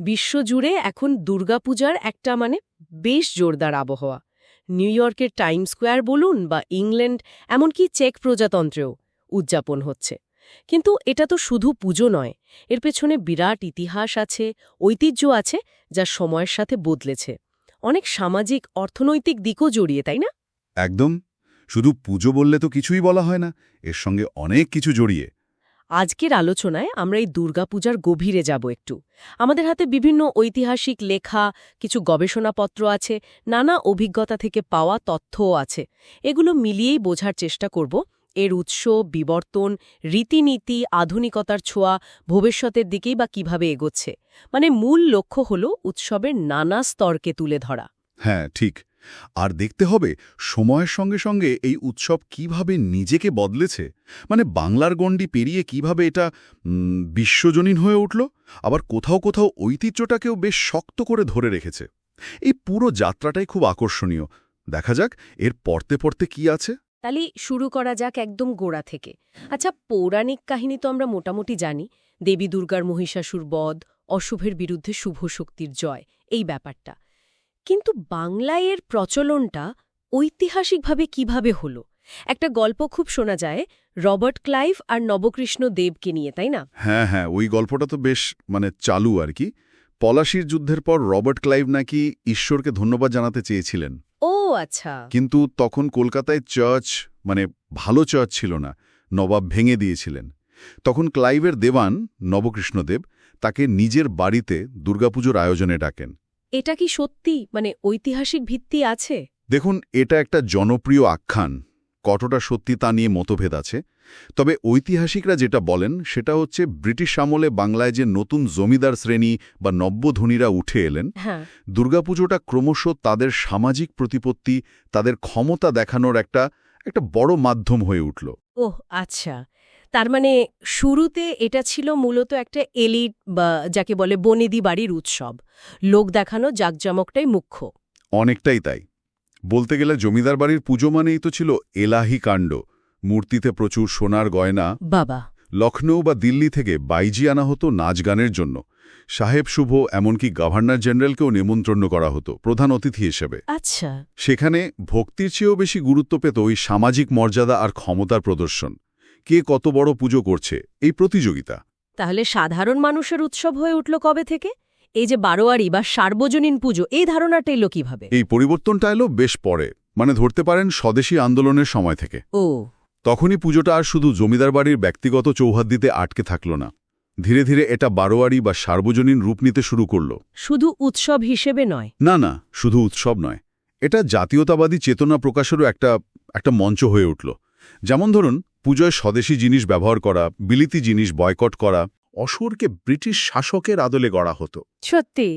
বিশ্বজুড়ে এখন দুর্গাপূজার একটা মানে বেশ জোরদার আবহাওয়া। নিউ ইয়র্কের টাইম স্কোয়ার বলুন বা ইংল্যান্ড, এমনকি চেক প্রজাতন্ত্রেও উদযাপন হচ্ছে। কিন্তু এটা তো শুধু পুজো নয়, এর পেছনে বিরাট ইতিহাস আছে, ঐতিহ্য আছে, যা সময়ের সাথে বদলেছে। অনেক সামাজিক, অর্থনৈতিক দিকও জড়িয়ে, তাই না? একদম। শুধু পুজো বললে তো কিছুই বলা হয় না, এর সঙ্গে অনেক কিছু জড়িয়ে। আজকের আলোচনায় আমরা এই দুর্গাপূজার গভীরে যাব একটু। আমাদের হাতে বিভিন্ন ঐতিহাসিক লেখা, কিছু গবেষণাপত্র আছে, নানা অভিজ্ঞতা থেকে পাওয়া তথ্যও আছে। এগুলো মিলিয়েই বোঝার চেষ্টা করব এর উৎস, বিবর্তন, রীতিনীতি, আধুনিকতার ছোঁয়া, ভবিষ্যতের দিকেই বা কীভাবে এগোচ্ছে। মানে মূল লক্ষ্য হল উৎসবের নানা স্তরকে তুলে ধরা। হ্যাঁ ঠিক। আর দেখতে হবে সময়ের সঙ্গে সঙ্গে এই উৎসব কীভাবে নিজেকে বদলেছে। মানে বাংলার গণ্ডি পেরিয়ে কীভাবে এটা বিশ্বজনীন হয়ে উঠল, আবার কোথাও কোথাও ঐতিহ্যটাকেও বেশ শক্ত করে ধরে রেখেছে। এই পুরো যাত্রাটাই খুব আকর্ষণীয়। দেখা যাক, এর পড়তে পড়তে কি আছে? তাহলে শুরু করা যাক একদম গোড়া থেকে। আচ্ছা পৌরাণিক কাহিনী তো আমরা মোটামুটি জানি। দেবী দুর্গার মহিষাসুর বধ, অশুভের বিরুদ্ধে শুভ শক্তির জয়, এই ব্যাপারটা। কিন্তু বাংলায় এর প্রচলনটা ঐতিহাসিকভাবে কীভাবে হলো? একটা গল্প খুব শোনা যায় রবার্ট ক্লাইভ আর নবকৃষ্ণ দেবকে নিয়ে তাই না? হ্যাঁ হ্যাঁ ওই গল্পটা তো বেশ মানে চালু আর কি। পলাশির যুদ্ধের পর রবার্ট ক্লাইভ নাকি ঈশ্বরকে ধন্যবাদ জানাতে চেয়েছিলেন। ও আচ্ছা। কিন্তু তখন কলকাতায় চার্চ মানে ভালো চার্চ ছিল না নবাব ভেঙে দিয়েছিলেন। তখন ক্লাইভের দেওয়ান নবকৃষ্ণদেব তাকে নিজের বাড়িতে দুর্গাপুজোর আয়োজনে ডাকেন। এটা কি সত্যি? মানে ঐতিহাসিক ভিত্তি আছে? দেখুন এটা একটা জনপ্রিয় আখ্যান। কতটা সত্যি তা নিয়ে মতভেদ আছে। তবে ঐতিহাসিকরা যেটা বলেন সেটা হচ্ছে ব্রিটিশ আমলে বাংলায় যে নতুন জমিদার শ্রেণি বা নব্যধনীরা উঠে এলেন হ্যাঁ। দুর্গাপুজোটা ক্রমশ তাদের সামাজিক প্রতিপত্তি তাদের ক্ষমতা দেখানোর একটা একটা বড় মাধ্যম হয়ে উঠল। ওহ আচ্ছা। তার মানে শুরুতে এটা ছিল মূলত একটা এলিট বা যাকে বলে বনেদি বাড়ির উৎসব। লোক দেখানো জাকজমকটাই মুখ্য। অনেকটাই তাই। বলতে গেলে জমিদার বাড়ির পুজো মানেই তো ছিল এলাহি কাণ্ড। মূর্তিতে প্রচুর সোনার গয়না। বাবা। লখনৌ বা দিল্লি থেকে বাইজি আনা হতো নাচ গানের জন্য। সাহেব শুভ এমনকি গভর্নর জেনারেলকেও নিমন্ত্রণ করা হতো প্রধান অতিথি হিসেবে। আচ্ছা। সেখানে ভক্তির চেয়েও বেশি গুরুত্ব পেত ওই সামাজিক মর্যাদা আর ক্ষমতার প্রদর্শন। কে কত বড় পুজো করছে এই প্রতিযোগিতা। তাহলে সাধারণ মানুষের উৎসব হয়ে উঠল কবে থেকে? এই যে বারোয়ারি বা সার্বজনীন পুজো এই ধারণাটা এলো কীভাবে? এই পরিবর্তনটা এলো বেশ পরে মানে ধরতে পারেন স্বদেশী আন্দোলনের সময় থেকে। ও। তখনই পুজোটা আর শুধু জমিদার বাড়ির ব্যক্তিগত চৌহাদ্দিতে আটকে থাকল না। ধীরে ধীরে এটা বারোয়ারি বা সার্বজনীন রূপ নিতে শুরু করল। শুধু উৎসব হিসেবে নয়। না না শুধু উৎসব নয়। এটা জাতীয়তাবাদী চেতনা প্রকাশেরও একটা একটা মঞ্চ হয়ে উঠল। যেমন ধরুন পুজোয় স্বদেশী জিনিস ব্যবহার করা বিলিতি জিনিস বয়কট করা অসুরকে ব্রিটিশ শাসকের আদলে গড়া হতো। সত্যি?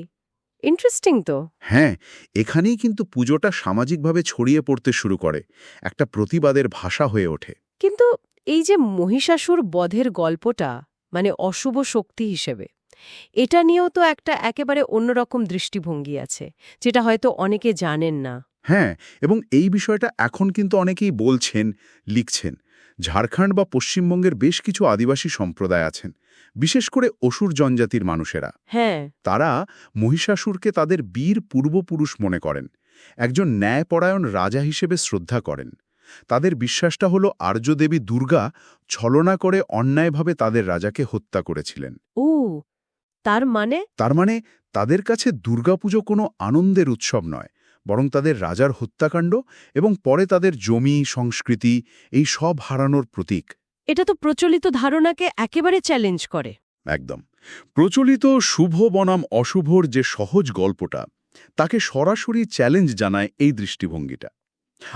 ইন্টারেস্টিং তো। হ্যাঁ এখানেই কিন্তু পুজোটা সামাজিকভাবে ছড়িয়ে পড়তে শুরু করে একটা প্রতিবাদের ভাষা হয়ে ওঠে। কিন্তু এই যে মহিষাসুর বধের গল্পটা মানে অশুভ শক্তি হিসেবে এটা নিয়েও তো একটা একেবারে অন্যরকম দৃষ্টিভঙ্গি আছে যেটা হয়তো অনেকে জানেন না। হ্যাঁ এবং এই বিষয়টা এখন কিন্তু অনেকেই বলছেন লিখছেন। ঝাড়খণ্ড বা পশ্চিমবঙ্গের বেশ কিছু আদিবাসী সম্প্রদায় আছেন বিশেষ করে অসুর জনজাতির মানুষেরা। হ্যাঁ। তারা মহিষাসুরকে তাদের বীর পূর্বপুরুষ মনে করেন একজন ন্যায়পরায়ণ রাজা হিসেবে শ্রদ্ধা করেন। তাদের বিশ্বাসটা হল আর্যদেবী দুর্গা ছলনা করে অন্যায়ভাবে তাদের রাজাকে হত্যা করেছিলেন। ও তার মানে? তার মানে তাদের কাছে দুর্গাপুজো কোনো আনন্দের উৎসব নয় বরং তাদের রাজার হত্যাকাণ্ড এবং পরে তাদের জমি সংস্কৃতি এই সব হারানোর প্রতীক। এটা তো প্রচলিত ধারণাকে একেবারে চ্যালেঞ্জ করে। একদম। প্রচলিত শুভ বনাম অশুভর যে সহজ গল্পটা তাকে সরাসরি চ্যালেঞ্জ জানায় এই দৃষ্টিভঙ্গিটা।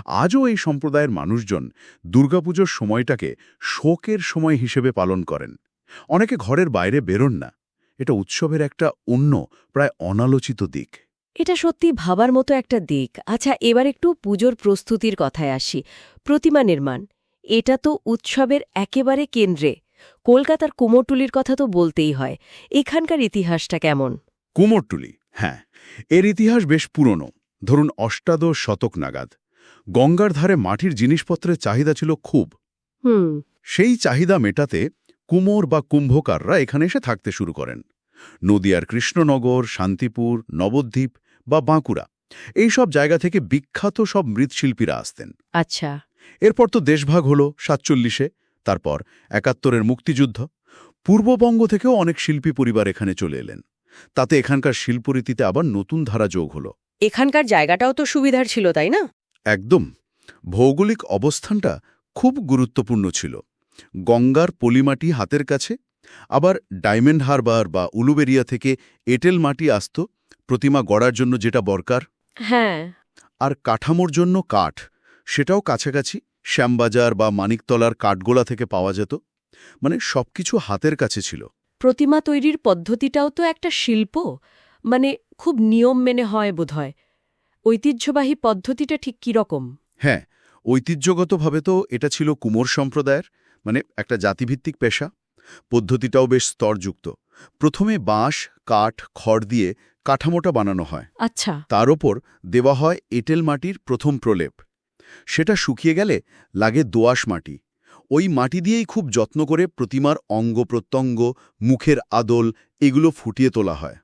আজও এই সম্প্রদায়ের মানুষজন দুর্গাপুজোর সময়টাকে শোকের সময় হিসেবে পালন করেন। অনেকে ঘরের বাইরে বেরোন না। এটা উৎসবের একটা অন্য প্রায় অনালোচিত দিক। এটা সত্যি ভাবার মতো একটা দিক। আচ্ছা এবার একটু পুজোর প্রস্তুতির কথায় আসি। প্রতিমা নির্মাণ এটা তো উৎসবের একেবারে কেন্দ্রে। কলকাতার কুমোরটুলির কথা তো বলতেই হয়। এখানকার ইতিহাসটা কেমন? কুমোরটুলি হ্যাঁ। এর ইতিহাস বেশ পুরনো। ধরুন অষ্টাদশ শতক নাগাদ। গঙ্গার ধারে মাটির জিনিসপত্রের চাহিদা ছিল খুব। হুম। সেই চাহিদা মেটাতে কুমোর বা কুম্ভকাররা এখানে এসে থাকতে শুরু করেন। নদিয়ার কৃষ্ণনগর শান্তিপুর নবদ্বীপ বা বাঁকুড়া। এই সব জায়গা থেকে বিখ্যাত সব মৃৎশিল্পীরা আসতেন। আচ্ছা। এরপর তো দেশভাগ হলো সাতচল্লিশে তারপর একাত্তরের মুক্তিযুদ্ধ। পূর্ববঙ্গ থেকেও অনেক শিল্পী পরিবার এখানে চলে এলেন। তাতে এখানকার শিল্পরীতিতে আবার নতুন ধারা যোগ হলো। এখানকার জায়গাটাও তো সুবিধার ছিল তাই না? একদম। ভৌগোলিক অবস্থানটা খুব গুরুত্বপূর্ণ ছিল। গঙ্গার পলিমাটি হাতের কাছে আবার ডায়মন্ড হারবার বা উলুবেরিয়া থেকে এঁটেল মাটি আসত প্রতিমা গড়ার জন্য যেটা দরকার? হ্যাঁ। আর কাঠামোর জন্য কাঠ সেটাও কাছাকাছি শ্যামবাজার বা মানিকতলার কাঠগোলা থেকে পাওয়া যেত। মানে সবকিছু হাতের কাছে ছিল। প্রতিমা তৈরির পদ্ধতিটাও তো একটা শিল্প মানে খুব নিয়ম মেনে হয় বোধহয়। ঐতিহ্যবাহী পদ্ধতিটা ঠিক কীরকম? হ্যাঁ ঐতিহ্যগতভাবে তো এটা ছিল কুমোর সম্প্রদায়ের মানে একটা জাতিভিত্তিক পেশা। পদ্ধতিটাও বেশ স্তরযুক্ত। প্রথমে বাঁশ কাঠ খড় দিয়ে কাঠামোটা বানানো হয়। আচ্ছা। তার ওপর দেওয়া হয় এঁটেল মাটির প্রথম প্রলেপ। সেটা শুকিয়ে গেলে লাগে দোআঁশ মাটি। ওই মাটি দিয়েই খুব যত্ন করে প্রতিমার অঙ্গ প্রত্যঙ্গ মুখের আদল এগুলো ফুটিয়ে তোলা হয়।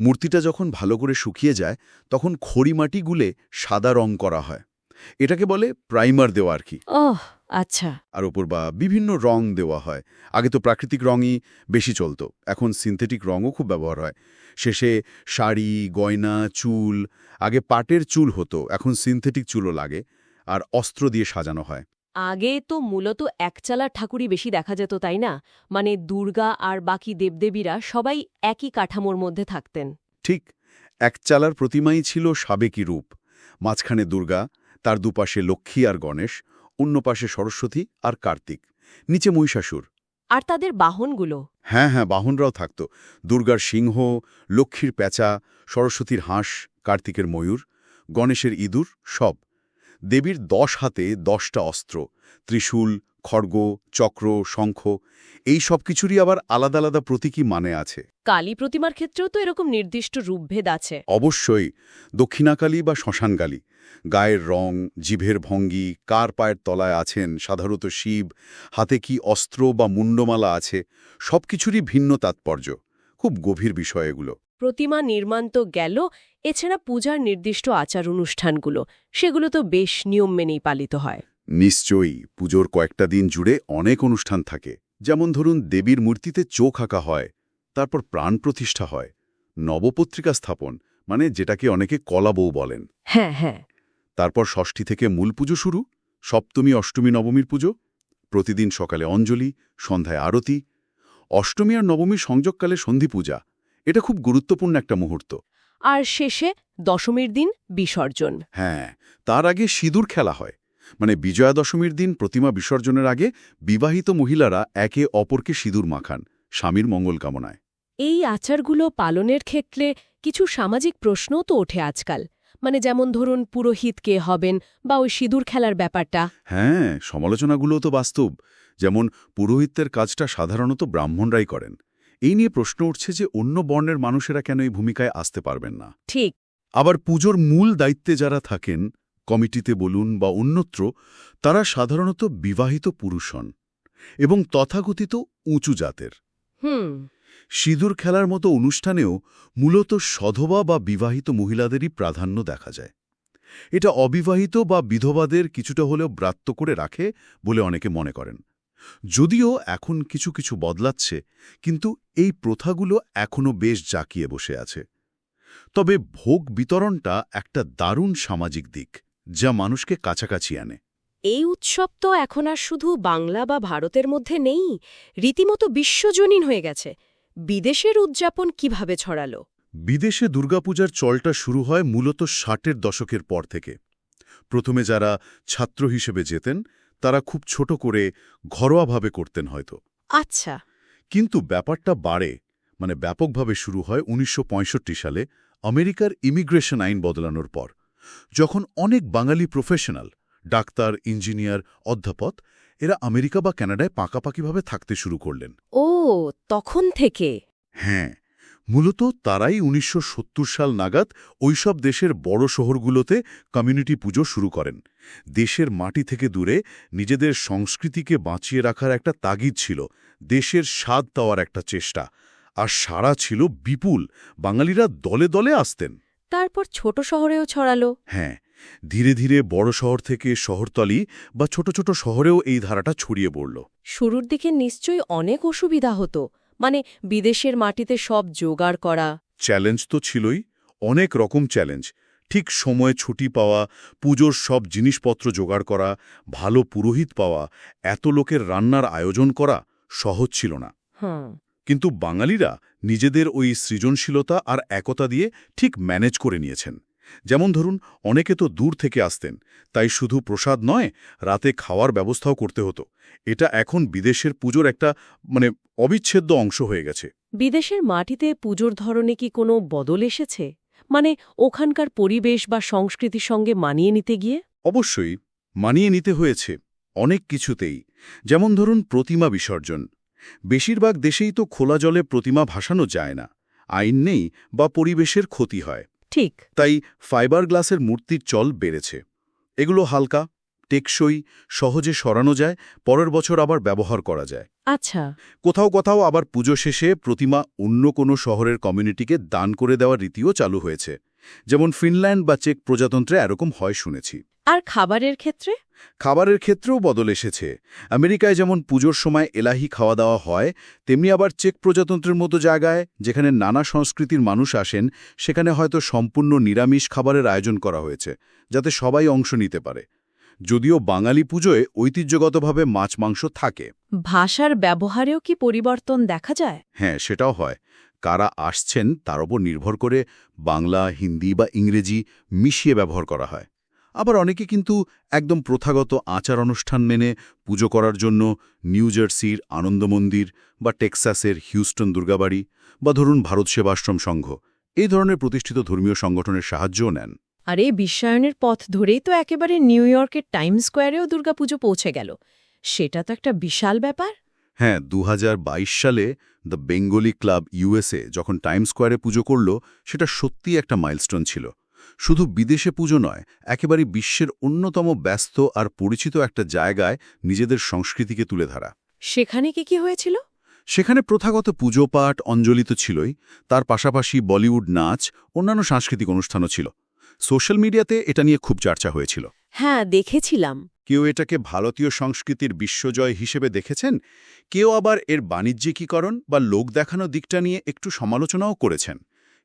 মূর্তিটা যখন ভালো করে শুকিয়ে যায় তখন খড়ি মাটি গুলে সাদা রং করা হয়। এটাকে বলে প্রাইমার দেওয়া আর কি। আচ্ছা। আর ওপর বা বিভিন্ন রং দেওয়া হয়। আগে তো প্রাকৃতিক রঙই বেশি চলত এখন সিনথেটিক রঙও খুব ব্যবহার হয়। শেষে শাড়ি গয়না চুল আগে পাটের চুল হতো এখন সিনথেটিক চুলও লাগে আর অস্ত্র দিয়ে সাজানো হয়। আগে তো মূলত একচালা ঠাকুরই বেশি দেখা যেত তাই না? মানে দুর্গা আর বাকি দেবদেবীরা সবাই একই কাঠামোর মধ্যে থাকতেন। ঠিক একচালার প্রতিমাই ছিল সাবেকি রূপ। মাঝখানে দুর্গা তার দুপাশে লক্ষ্মী আর গণেশ অন্য পাশে সরস্বতী আর কার্তিক নিচে মহিষাসুর। আর তাদের বাহনগুলো? হ্যাঁ হ্যাঁ বাহনরাও থাকত। দুর্গার সিংহ লক্ষ্মীর প্যাঁচা সরস্বতীর হাঁস কার্তিকের ময়ূর গণেশের ইঁদুর সব। দেবীর দশ হাতে দশটা অস্ত্র ত্রিশূল খড়গ চক্র শঙ্খ এই সব কিছুরই আবার আলাদা আলাদা প্রতীকী মানে আছে। কালী প্রতিমার ক্ষেত্রেও তো এরকম নির্দিষ্ট রূপভেদ আছে। অবশ্যই দক্ষিণাকালী বা শ্মশানকালী গায়ের রং জিভের ভঙ্গি কার পায়ের তলায় আছেন সাধারণত শিব হাতে কি অস্ত্র বা মুন্ডমালা আছে সবকিছুরই ভিন্ন তাৎপর্য খুব গভীর বিষয় এগুলো। প্রতিমা নির্মাণ তো গেল এছাড়া পূজার নির্দিষ্ট আচার অনুষ্ঠানগুলো সেগুলো তো বেশ নিয়ম মেনেই পালিত হয়। নিশ্চয়ই পুজোর কয়েকটা দিন জুড়ে অনেক অনুষ্ঠান থাকে। যেমন ধরুন দেবীর মূর্তিতে চোখ আঁকা হয় তারপর প্রাণ প্রতিষ্ঠা হয় নবপত্রিকা স্থাপন মানে যেটাকে অনেকে কলাবউ বলেন। হ্যাঁ হ্যাঁ। তারপর ষষ্ঠী থেকে মূল পুজো শুরু সপ্তমী অষ্টমী নবমীর পুজো প্রতিদিন সকালে অঞ্জলি সন্ধ্যায় আরতি অষ্টমী আর নবমীর সংযোগকালে সন্ধি পূজা এটা খুব গুরুত্বপূর্ণ একটা মুহূর্ত। আর শেষে দশমীর দিন বিসর্জন। হ্যাঁ তার আগে সিঁদুর খেলা হয়। মানে বিজয়া দশমীর দিন প্রতিমা বিসর্জনের আগে বিবাহিত মহিলারা একে অপরকে সিঁদুর মাখান স্বামীর মঙ্গল কামনায়। এই আচারগুলো পালনের ক্ষেত্রে কিছু সামাজিক প্রশ্নও তো ওঠে আজকাল। মানে যেমন ধরুন পুরোহিত কে হবেন বা ওই সিঁদুর খেলার ব্যাপারটা। হ্যাঁ সমালোচনাগুলোও তো বাস্তব। যেমন পুরোহিত্যের কাজটা সাধারণত ব্রাহ্মণরাই করেন। এই নিয়ে প্রশ্ন উঠছে যে অন্য বর্ণের মানুষেরা কেন এই ভূমিকায় আসতে পারবেন না। ঠিক। আবার পুজোর মূল দায়িত্বে যারা থাকেন কমিটিতে বলুন বা অন্যত্র তারা সাধারণত বিবাহিত পুরুষ হন এবং তথাকথিত উঁচু জাতের। হুম। সিঁদুর খেলার মতো অনুষ্ঠানেও মূলত সধবা বা বিবাহিত মহিলাদেরই প্রাধান্য দেখা যায়। এটা অবিবাহিত বা বিধবাদের কিছুটা হলেও ব্রাত্য করে রাখে বলে অনেকে মনে করেন। যদিও এখন কিছু কিছু বদলাচ্ছে কিন্তু এই প্রথাগুলো এখনও বেশ জাকিয়ে বসে আছে। তবে ভোগ বিতরণটা একটা দারুণ সামাজিক দিক যা মানুষকে কাছাকাছি আনে। এই উৎসব তো এখন আর শুধু বাংলা বা ভারতের মধ্যে নেই রীতিমতো বিশ্বজনীন হয়ে গেছে। বিদেশের উদযাপন কীভাবে ছড়ালো? বিদেশে দুর্গাপূজার চলটা শুরু হয় মূলত ষাটের দশকের পর থেকে। প্রথমে যারা ছাত্র হিসেবে যেতেন তারা খুব ছোট করে ঘরোয়াভাবে করতেন হয়তো। আচ্ছা। কিন্তু ব্যাপারটা বাড়ে মানে ব্যাপকভাবে শুরু হয় ১৯৬৫ সালে আমেরিকার ইমিগ্রেশন আইন বদলানোর পর যখন অনেক বাঙালি প্রফেশনাল ডাক্তার ইঞ্জিনিয়ার অধ্যাপক এরা আমেরিকা বা কানাডায় পাকাপাকিভাবে থাকতে শুরু করলেন। ও তখন থেকে? হ্যাঁ মূলত তারাই ১৯৭০ সাল নাগাদ ওইসব দেশের বড় শহরগুলোতে কমিউনিটি পুজো শুরু করেন। দেশের মাটি থেকে দূরে নিজেদের সংস্কৃতিকে বাঁচিয়ে রাখার একটা তাগিদ ছিল দেশের স্বাদ দেওয়ার একটা চেষ্টা। আর সারা ছিল বিপুল বাঙালিরা দলে দলে আসতেন। তারপর ছোট শহরেও ছড়ালো। হ্যাঁ ধীরে ধীরে বড় শহর থেকে শহরতলি বা ছোট ছোট শহরেও এই ধারাটা ছড়িয়ে পড়ল। শুরুর দিকে নিশ্চয়ই অনেক অসুবিধা হতো মানে বিদেশের মাটিতে সব জোগাড় করা। চ্যালেঞ্জ তো ছিলই অনেক রকম চ্যালেঞ্জ। ঠিক সময়ে ছুটি পাওয়া পুজোর সব জিনিসপত্র জোগাড় করা ভালো পুরোহিত পাওয়া এত লোকের রান্নার আয়োজন করা সহজ ছিল না। কিন্তু বাঙালিরা নিজেদের ওই সৃজনশীলতা আর একতা দিয়ে ঠিক ম্যানেজ করে নিয়েছেন। যেমন ধরুন অনেকে তো দূর থেকে আসতেন তাই শুধু প্রসাদ নয় রাতে খাওয়ার ব্যবস্থাও করতে হতো। এটা এখন বিদেশের পুজোর একটা মানে অবিচ্ছেদ্য অংশ হয়ে গেছে। বিদেশের মাটিতে পুজোর ধরনে কি কোনো বদল এসেছে? মানে ওখানকার পরিবেশ বা সংস্কৃতির সঙ্গে মানিয়ে নিতে গিয়ে? অবশ্যই মানিয়ে নিতে হয়েছে অনেক কিছুতেই। যেমন ধরুন প্রতিমা বিসর্জন। বেশিরভাগ দেশেই তো খোলা জলে প্রতিমা ভাসানো যায় না। আইন নেই বা পরিবেশের ক্ষতি হয়। ঠিক। তাই ফাইবার গ্লাসের মূর্তির চল বেড়েছে। এগুলো হালকা টেকসই সহজে সরানো যায় পরের বছর আবার ব্যবহার করা যায়। আচ্ছা। কোথাও কোথাও আবার পুজো শেষে প্রতিমা অন্য কোনো শহরের কমিউনিটিকে দান করে দেওয়ার রীতিও চালু হয়েছে। যেমন ফিনল্যান্ড বা চেক প্রজাতন্ত্রে এরকম হয় শুনেছি। আর খাবারের ক্ষেত্রে? খাবারের ক্ষেত্রেও বদল এসেছে। আমেরিকায় যেমন পুজোর সময় এলাহি খাওয়া দাওয়া হয় তেমনি আবার চেক প্রজাতন্ত্রের মতো জায়গায় যেখানে নানা সংস্কৃতির মানুষ আসেন সেখানে হয়তো সম্পূর্ণ নিরামিষ খাবারের আয়োজন করা হয়েছে যাতে সবাই অংশ নিতে পারে। যদিও বাঙালি পুজোয় ঐতিহ্যগতভাবে মাছ মাংস থাকে। ভাষার ব্যবহারেও কি পরিবর্তন দেখা যায়? হ্যাঁ সেটাও হয়। কারা আসছেন তার উপর নির্ভর করে বাংলা হিন্দি বা ইংরেজি মিশিয়ে ব্যবহার করা হয়। আবার অনেকে কিন্তু একদম প্রথাগত আচার অনুষ্ঠান মেনে পুজো করার জন্য নিউ জার্সির আনন্দ মন্দির বা টেক্সাসের হিউস্টন দুর্গাবাড়ি বা ধরুন ভারত সেবাশ্রম সংঘ এই ধরনের প্রতিষ্ঠিত ধর্মীয় সংগঠনের সাহায্যও নেন। আর এই বিশ্বায়নের পথ ধরেই তো একেবারে নিউ ইয়র্কের টাইম স্কোয়ারেও দুর্গাপুজো পৌঁছে গেল। সেটা তো একটা বিশাল ব্যাপার। হ্যাঁ দু হাজার বাইশ সালে দ্য বেঙ্গলি ক্লাব ইউএসএ যখন টাইম স্কোয়ারে পুজো করল সেটা সত্যিই একটা মাইলস্টোন ছিল। শুধু বিদেশে পুজো নয় একেবারে বিশ্বের অন্যতম ব্যস্ত আর পরিচিত একটা জায়গায় নিজেদের সংস্কৃতিকে তুলে ধরা। সেখানে কি কি হয়েছিল? সেখানে প্রথাগত পুজো পাঠ অঞ্জলি তো ছিলই তার পাশাপাশি বলিউড নাচ অন্যান্য সাংস্কৃতিক অনুষ্ঠানও ছিল। সোশ্যাল মিডিয়াতে এটা নিয়ে খুব চর্চা হয়েছিল। হ্যাঁ দেখেছিলাম। কেউ এটাকে ভারতীয় সংস্কৃতির বিশ্বজয় হিসেবে দেখেছেন? কেউ আবার এর বাণিজ্যিকীকরণ বা লোক দেখানো দিকটা নিয়ে একটু সমালোচনাও করেছেন।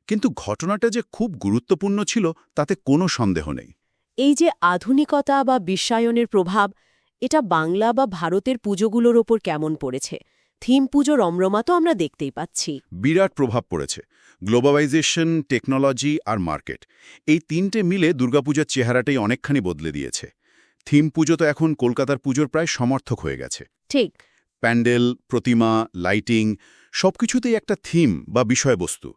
কিন্তু ঘটনাটা যে খুব গুরুত্বপূর্ণ ছিল তাতে কোনো সন্দেহ নেই। এই যে আধুনিকতা বা বিশ্বায়নের প্রভাব এটা বাংলা বা ভারতের পুজোগুলোর ওপর কেমন পড়েছে? থিম পুজো রমরমা তো আমরা দেখতেই পাচ্ছি। বিরাট প্রভাব পড়েছে। গ্লোবালাইজেশন টেকনোলজি আর মার্কেট। এই তিনটে মিলে দুর্গাপূজার চেহারাটাই অনেকখানি বদলে দিয়েছে। থিম পুজো তো এখন কলকাতার পুজোর প্রায় সমর্থক হয়ে গেছে। ঠিক। প্যান্ডেল প্রতিমা লাইটিং সবকিছুতেই একটা থিম বা বিষয়বস্তু।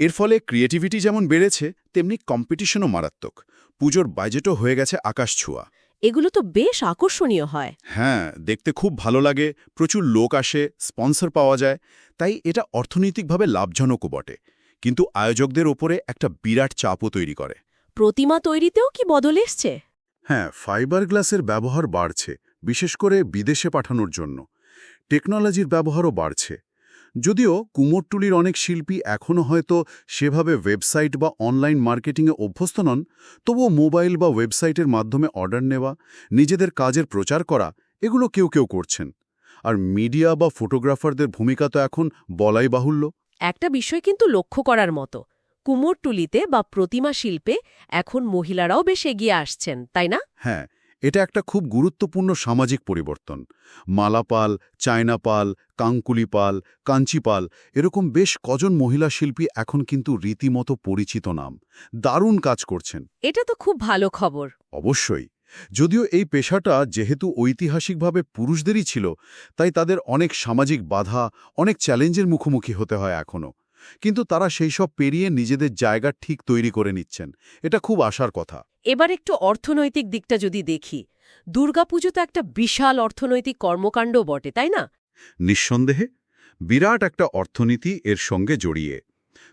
এর ফলে ক্রিয়েটিভিটি যেমন বেড়েছে তেমনি কম্পিটিশনও মারাত্মক। পুজোর বাজেটও হয়ে গেছে আকাশ ছোঁয়া। এগুলো তো বেশ আকর্ষণীয় হয়। হ্যাঁ দেখতে খুব ভালো লাগে প্রচুর লোক আসে স্পন্সর পাওয়া যায় তাই এটা অর্থনৈতিকভাবে লাভজনকও বটে। কিন্তু আয়োজকদের ওপরে একটা বিরাট চাপও তৈরি করে। প্রতিমা তৈরিতেও কি বদল এসছে? হ্যাঁ ফাইবার গ্লাসের ব্যবহার বাড়ছে, বিশেষ করে বিদেশে পাঠানোর জন্য। টেকনোলজির ব্যবহারও বাড়ছে। যদিও কুমোরটুলির অনেক শিল্পী এখনও হয়তো সেভাবে ওয়েবসাইট বা অনলাইন মার্কেটিংয়ে অভ্যস্ত নন, তবুও মোবাইল বা ওয়েবসাইটের মাধ্যমে অর্ডার নেওয়া, নিজেদের কাজের প্রচার করা, এগুলো কেউ কেউ করছেন। আর মিডিয়া বা ফটোগ্রাফারদের ভূমিকা তো এখন বলাই বাহুল্য। একটা বিষয় কিন্তু লক্ষ্য করার মতো কুমোরটুলিতে বা প্রতিমা শিল্পে এখন মহিলারাও বেশ এগিয়ে আসছেন তাই না? হ্যাঁ এটা একটা খুব গুরুত্বপূর্ণ সামাজিক পরিবর্তন। মালাপাল চায়নাপাল কাঙ্কুলিপাল কাঞ্চিপাল এরকম বেশ কজন মহিলা শিল্পী এখন কিন্তু রীতিমতো পরিচিত নাম। দারুণ কাজ করছেন। এটা তো খুব ভালো খবর। অবশ্যই। যদিও এই পেশাটা যেহেতু ঐতিহাসিকভাবে পুরুষদেরই ছিল তাই তাদের অনেক সামাজিক বাধা অনেক চ্যালেঞ্জের মুখোমুখি হতে হয় এখনও কিন্তু তারা সেই সব পেরিয়ে নিজেদের জায়গা ঠিক তৈরি করে নিচ্ছেন। এটা খুব আশার কথা। এবার একটু অর্থনৈতিক দিকটা যদি দেখি দুর্গাপুজো তো একটা বিশাল অর্থনৈতিক কর্মকাণ্ড বটে তাই না? নিঃসন্দেহে বিরাট একটা অর্থনীতি এর সঙ্গে জড়িয়ে।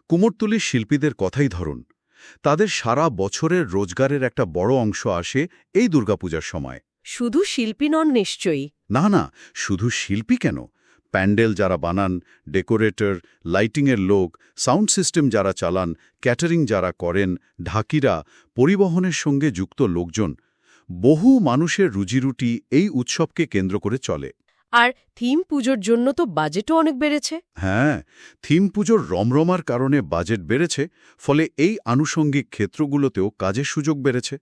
কুমোরতুলির শিল্পীদের কথাই ধরুন তাদের সারা বছরের রোজগারের একটা বড় অংশ আসে এই দুর্গাপূজার সময়। শুধু শিল্পী নন নিশ্চয়ই। না না শুধু শিল্পী কেন? প্যান্ডেল যারা বানান ডেকোরেটর লাইটিংয়ের লোক সাউন্ড সিস্টেম যারা চালান ক্যাটারিং যারা করেন ঢাকিরা পরিবহনের সঙ্গে যুক্ত লোকজন বহু মানুষের রুজিরুটি এই উৎসবকে কেন্দ্র করে চলে। আর থিম পুজোর জন্য তো বাজেটও অনেক বেড়েছে। হ্যাঁ থিম পুজোর রমরমার কারণে বাজেট বেড়েছে ফলে এই আনুষঙ্গিক ক্ষেত্রগুলোতেও কাজের সুযোগ বেড়েছে।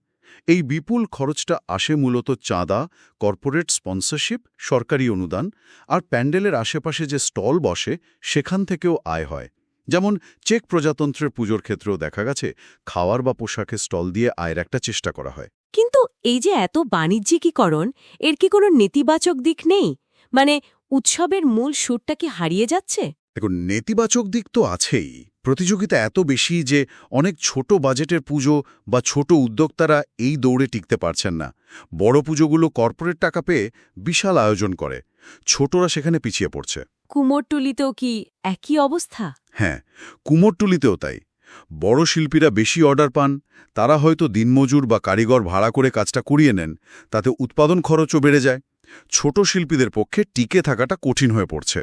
এই বিপুল খরচটা আসে মূলত চাঁদা কর্পোরেট স্পন্সরশিপ সরকারি অনুদান আর প্যান্ডেলের আশেপাশে যে স্টল বসে সেখান থেকেও আয় হয়। যেমন চেক প্রজাতন্ত্রের পুজোর ক্ষেত্রেও দেখা গেছে খাওয়ার বা পোশাকের স্টল দিয়ে আয়ের একটা চেষ্টা করা হয়। কিন্তু এই যে এত বাণিজ্যিকীকরণ এর কি কোনো নেতিবাচক দিক নেই? মানে উৎসবের মূল সুরটা কি হারিয়ে যাচ্ছে? দেখুন নেতিবাচক দিক তো আছেই। প্রতিযোগিতা এত বেশি যে অনেক ছোট বাজেটের পুজো বা ছোট উদ্যোক্তারা এই দৌড়ে টিকতে পারছেন না। বড় পুজোগুলো কর্পোরেট টাকা পেয়ে বিশাল আয়োজন করে। ছোটরা সেখানে পিছিয়ে পড়ছে। কুমোরটুলিতেও কি একই অবস্থা? হ্যাঁ কুমোরটুলিতেও তাই। বড় শিল্পীরা বেশি অর্ডার পান তারা হয়তো দিনমজুর বা কারিগর ভাড়া করে কাজটা করিয়ে নেন তাতে উৎপাদন খরচও বেড়ে যায়। ছোট শিল্পীদের পক্ষে টিকে থাকাটা কঠিন হয়ে পড়ছে।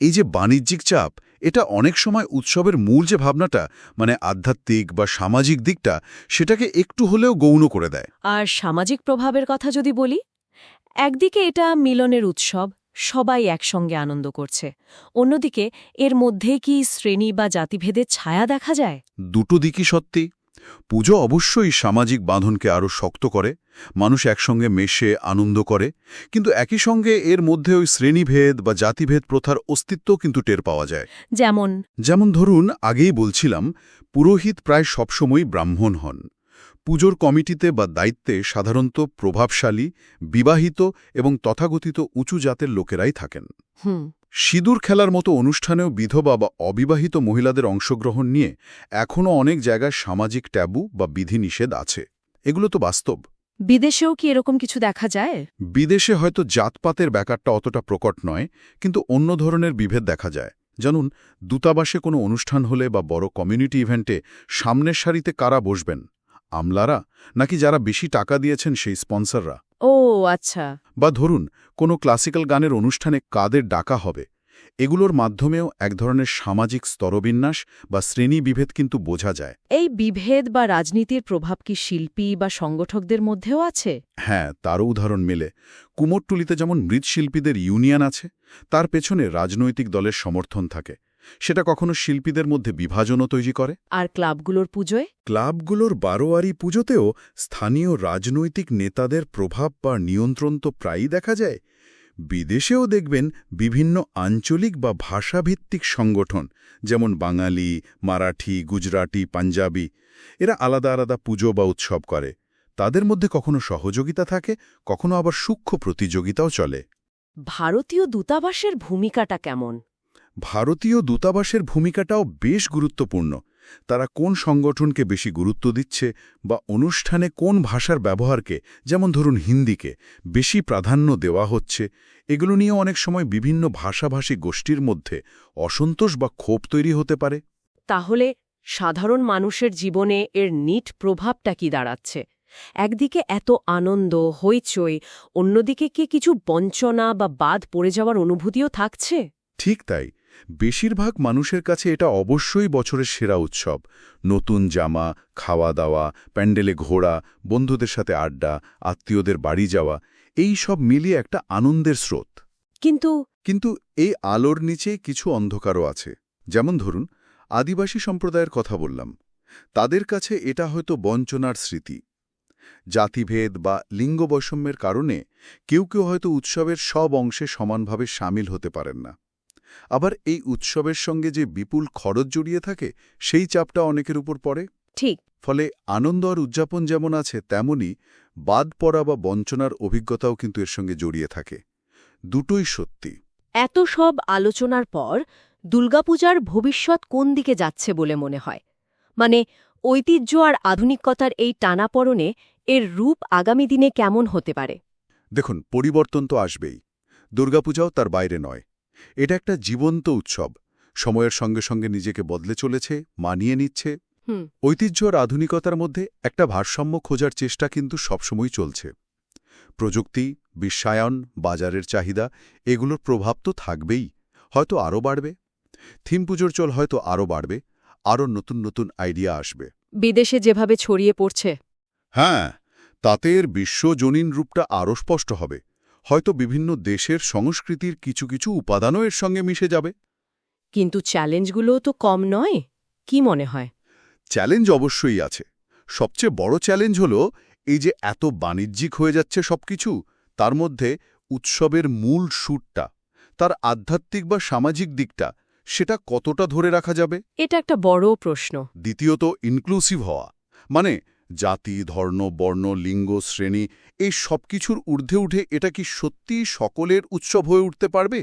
এই যে বাণিজ্যিক চাপ এটা অনেক সময় উৎসবের মূল যে ভাবনাটা মানে আধ্যাত্মিক বা সামাজিক দিকটা সেটাকে একটু হলেও গৌণ করে দেয়। আর সামাজিক প্রভাবের কথা যদি বলি একদিকে এটা মিলনের উৎসব সবাই একসঙ্গে আনন্দ করছে। অন্যদিকে এর মধ্যে কি শ্রেণি বা জাতিভেদের ছায়া দেখা যায়? দুটো দিকই সত্যি। পুজো অবশ্যই সামাজিক বাঁধনকে আরও শক্ত করে মানুষ একসঙ্গে মেশে আনন্দ করে কিন্তু একই সঙ্গে এর মধ্যে ওই শ্রেণীভেদ বা জাতিভেদ প্রথার অস্তিত্ব কিন্তু টের পাওয়া যায়। যেমন? যেমন ধরুন আগেই বলছিলাম পুরোহিত প্রায় সবসময় ব্রাহ্মণ হন। পুজোর কমিটিতে বা দায়িত্বে সাধারণত প্রভাবশালী বিবাহিত এবং তথাগতিত উঁচু জাতের লোকেরাই থাকেন। হুম। সিঁদুর খেলার মতো অনুষ্ঠানেও বিধবা বা অবিবাহিত মহিলাদের অংশগ্রহণ নিয়ে এখনও অনেক জায়গায় সামাজিক ট্যাবু বা বিধিনিষেধ আছে। এগুলো তো বাস্তব। বিদেশেও কি এরকম কিছু দেখা যায়? বিদেশে হয়তো জাতপাতের ব্যাপারটা অতটা প্রকট নয় কিন্তু অন্য ধরনের বিভেদ দেখা যায়। জানুন দূতাবাসে কোনো অনুষ্ঠান হলে বা বড় কমিউনিটি ইভেন্টে সামনের সারিতে কারা বসবেন? আমলারা? নাকি যারা বেশি টাকা দিয়েছেন সেই স্পন্সররা? ও আচ্ছা। বা ধরুন কোনো ক্লাসিক্যাল গানের অনুষ্ঠানে কাদের ডাকা হবে? এগুলোর মাধ্যমেও এক ধরনের সামাজিক স্তরবিন্যাস বা শ্রেণি বিভেদ কিন্তু বোঝা যায়। এই বিভেদ বা রাজনীতির প্রভাব কি শিল্পী বা সংগঠকদের মধ্যেও আছে? হ্যাঁ তারও উদাহরণ মেলে। কুমোরটুলিতে যেমন মৃৎশিল্পীদের ইউনিয়ন আছে তার পেছনে রাজনৈতিক দলের সমর্থন থাকে। সেটা কখনো শিল্পীদের মধ্যে বিভাজনও তৈরি করে? আর ক্লাবগুলোর পুজোয়? ক্লাবগুলোর বারোয়ারি পুজোতেও স্থানীয় রাজনৈতিক নেতাদের প্রভাব বা নিয়ন্ত্রণ তো প্রায়ই দেখা যায়। বিদেশেও দেখবেন বিভিন্ন আঞ্চলিক বা ভাষাভিত্তিক সংগঠন যেমন বাঙালি মারাঠি গুজরাটি পাঞ্জাবি এরা আলাদা আলাদা পুজো বা উৎসব করে। তাদের মধ্যে কখনো সহযোগিতা থাকে কখনো আবার সূক্ষ্ম প্রতিযোগিতাও চলে। ভারতীয় দূতাবাসের ভূমিকাটা কেমন? ভারতীয় দূতাবাসের ভূমিকাটাও বেশ গুরুত্বপূর্ণ। তারা কোন সংগঠনকে বেশি গুরুত্ব দিচ্ছে বা অনুষ্ঠানে কোন ভাষার ব্যবহারকে যেমন ধরুন হিন্দিকে বেশি প্রাধান্য দেওয়া হচ্ছে এগুলো নিয়ে অনেক সময় বিভিন্ন ভাষাভাষী গোষ্ঠীর মধ্যে অসন্তোষ বা ক্ষোভ তৈরি হতে পারে। তাহলে সাধারণ মানুষের জীবনে এর নিট প্রভাবটা কি দাঁড়াচ্ছে? একদিকে এত আনন্দ হইচই অন্যদিকে কি কিছু বঞ্চনা বা বাদ পড়ে যাওয়ার অনুভূতিও থাকছে? ঠিক তাই। বেশিরভাগ মানুষের কাছে এটা অবশ্যই বছরের সেরা উৎসব। নতুন জামা খাওয়া দাওয়া প্যান্ডেলে ঘোরা বন্ধুদের সাথে আড্ডা আত্মীয়দের বাড়ি যাওয়া এই সব মিলিয়ে একটা আনন্দের স্রোত। কিন্তু কিন্তু এই আলোর নিচে কিছু অন্ধকারও আছে। যেমন ধরুন আদিবাসী সম্প্রদায়ের কথা বললাম। তাদের কাছে এটা হয়তো বঞ্চনার স্মৃতি। জাতিভেদ বা লিঙ্গ বৈষম্যের কারণে কেউ কেউ হয়তো উৎসবের সব অংশে সমানভাবে সামিল হতে পারেন না। আবার এই উৎসবের সঙ্গে যে বিপুল খরচ জড়িয়ে থাকে সেই চাপটা অনেকের উপর পড়ে। ঠিক। ফলে আনন্দ আর উদযাপন যেমন আছে তেমনি বাদ পড়া বা বঞ্চনার অভিজ্ঞতাও কিন্তু এর সঙ্গে জড়িয়ে থাকে। দুটোই সত্যি। এত সব আলোচনার পর দুর্গাপূজার ভবিষ্যৎ কোন দিকে যাচ্ছে বলে মনে হয়? মানে ঐতিহ্য আর আধুনিকতার এই টানাপড়নে এর রূপ আগামী দিনে কেমন হতে পারে? দেখুন পরিবর্তন তো আসবেই। দুর্গাপূজাও তার বাইরে নয়। এটা একটা জীবন্ত উৎসব। সময়ের সঙ্গে সঙ্গে নিজেকে বদলে চলেছে মানিয়ে নিচ্ছে। ঐতিহ্য আর আধুনিকতার মধ্যে একটা ভারসাম্য খোঁজার চেষ্টা কিন্তু সবসময় চলছে। প্রযুক্তি বিশ্বায়ন বাজারের চাহিদা এগুলোর প্রভাব তো থাকবেই হয়তো আরও বাড়বে। থিম পুজোর চল হয়তো আরও বাড়বে আরও নতুন নতুন আইডিয়া আসবে। বিদেশে যেভাবে ছড়িয়ে পড়ছে। হ্যাঁ তাতে এর বিশ্বজনীন রূপটা আরও স্পষ্ট হবে। হয়তো বিভিন্ন দেশের সংস্কৃতির কিছু কিছু উপাদানও এর সঙ্গে মিশে যাবে। কিন্তু চ্যালেঞ্জগুলোও তো কম নয় কি মনে হয়? চ্যালেঞ্জ অবশ্যই আছে। সবচেয়ে বড় চ্যালেঞ্জ হল এই যে এত বাণিজ্যিক হয়ে যাচ্ছে সবকিছু তার মধ্যে উৎসবের মূল সুরটা তার আধ্যাত্মিক বা সামাজিক দিকটা সেটা কতটা ধরে রাখা যাবে? এটা একটা বড় প্রশ্ন। দ্বিতীয়ত ইনক্লুসিভ হওয়া মানে জাতি ধর্ম বর্ণ লিঙ্গ শ্রেণি এই সব কিছুর ঊর্ধ্বে উঠে এটা কি সত্যিই সকলের উৎসব হয়ে উঠতে পারবে?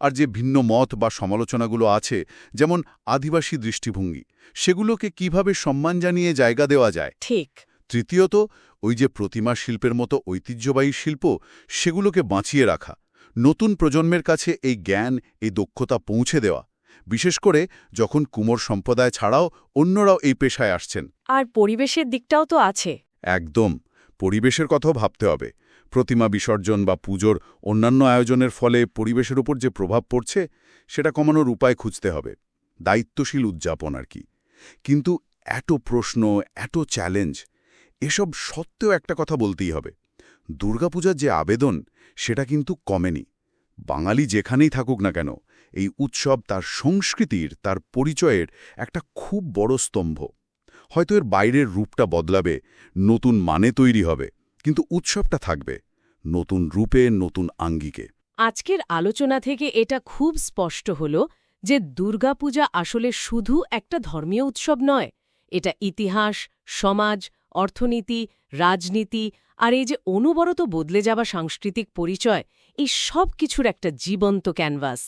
আর যে ভিন্ন মত বা সমালোচনাগুলো আছে যেমন আদিবাসী দৃষ্টিভঙ্গি সেগুলোকে কীভাবে সম্মান জানিয়ে জায়গা দেওয়া যায়? ঠিক। তৃতীয়ত ওই যে প্রতিমা শিল্পের মতো ঐতিহ্যবাহী শিল্প সেগুলোকে বাঁচিয়ে রাখা নতুন প্রজন্মের কাছে এই জ্ঞান এই দক্ষতা পৌঁছে দেওয়া বিশেষ করে যখন কুমোর সম্প্রদায় ছাড়াও অন্যরাও এই পেশায় আসছেন। আর পরিবেশের দিকটাও তো আছে। একদম। পরিবেশের কথাও ভাবতে হবে। প্রতিমা বিসর্জন বা পুজোর অন্যান্য আয়োজনের ফলে পরিবেশের উপর যে প্রভাব পড়ছে সেটা কমানোর উপায় খুঁজতে হবে। দায়িত্বশীল উদযাপন আর কি। কিন্তু এত প্রশ্ন এত চ্যালেঞ্জ এসব সত্ত্বেও একটা কথা বলতেই হবে। দুর্গাপূজার যে আবেদন সেটা কিন্তু কমেনি। বাঙালি যেখানেই থাকুক না কেন এই উৎসব তার সংস্কৃতির, তার পরিচয়ের একটা খুব বড় স্তম্ভ। হয়তো এর বাইরের রূপটা বদলাবে, নতুন মানে তৈরি হবে, কিন্তু উৎসবটা থাকবে নতুন রূপে, নতুন আঙ্গিকে। আজকের আলোচনা থেকে এটা খুব স্পষ্ট হল যে দুর্গাপূজা আসলে শুধু একটা ধর্মীয় উৎসব নয়। এটা ইতিহাস, সমাজ, অর্থনীতি, রাজনীতি আর এই যে অনুবরত বদলে যাওয়া সাংস্কৃতিক পরিচয়, এই সব কিছুর একটা জীবন্ত ক্যানভাস।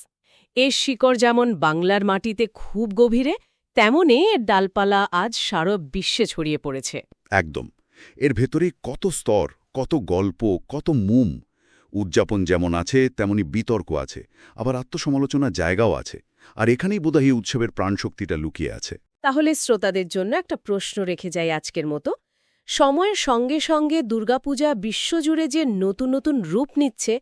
এর শিকড় যেমন বাংলার মাটিতে খুব গভীরে তেমনই এর ডালপালা আজ সারা বিশ্বে ছড়িয়ে পড়েছে। একদম। এর ভেতরে কত স্তর কত গল্প কত মুম। উদযাপন যেমন আছে তেমনি বিতর্ক আছে আবার আত্মসমালোচনার জায়গাও আছে আর এখানেই বোধহয় এই উৎসবের প্রাণশক্তিটা লুকিয়ে আছে। তাহলে শ্রোতাদের জন্য একটা প্রশ্ন রেখে যাই আজকের মতো। সময়ের সঙ্গে সঙ্গে দুর্গাপূজা বিশ্বজুড়ে যে নতুন নতুন রূপ নিচ্ছে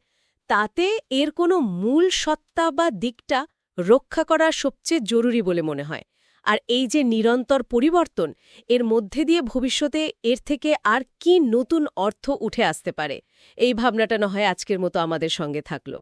তাতে এর কোনো মূল সত্তা বা দিকটা রক্ষা করা সবচেয়ে জরুরি বলে মনে হয়। আর এই যে নিরন্তর পরিবর্তন, এর মধ্যে দিয়ে ভবিষ্যতে এর থেকে আর কি নতুন অর্থ উঠে আসতে পারে? এই ভাবনাটা না হয় আজকের মতো আমাদের সঙ্গে থাকল।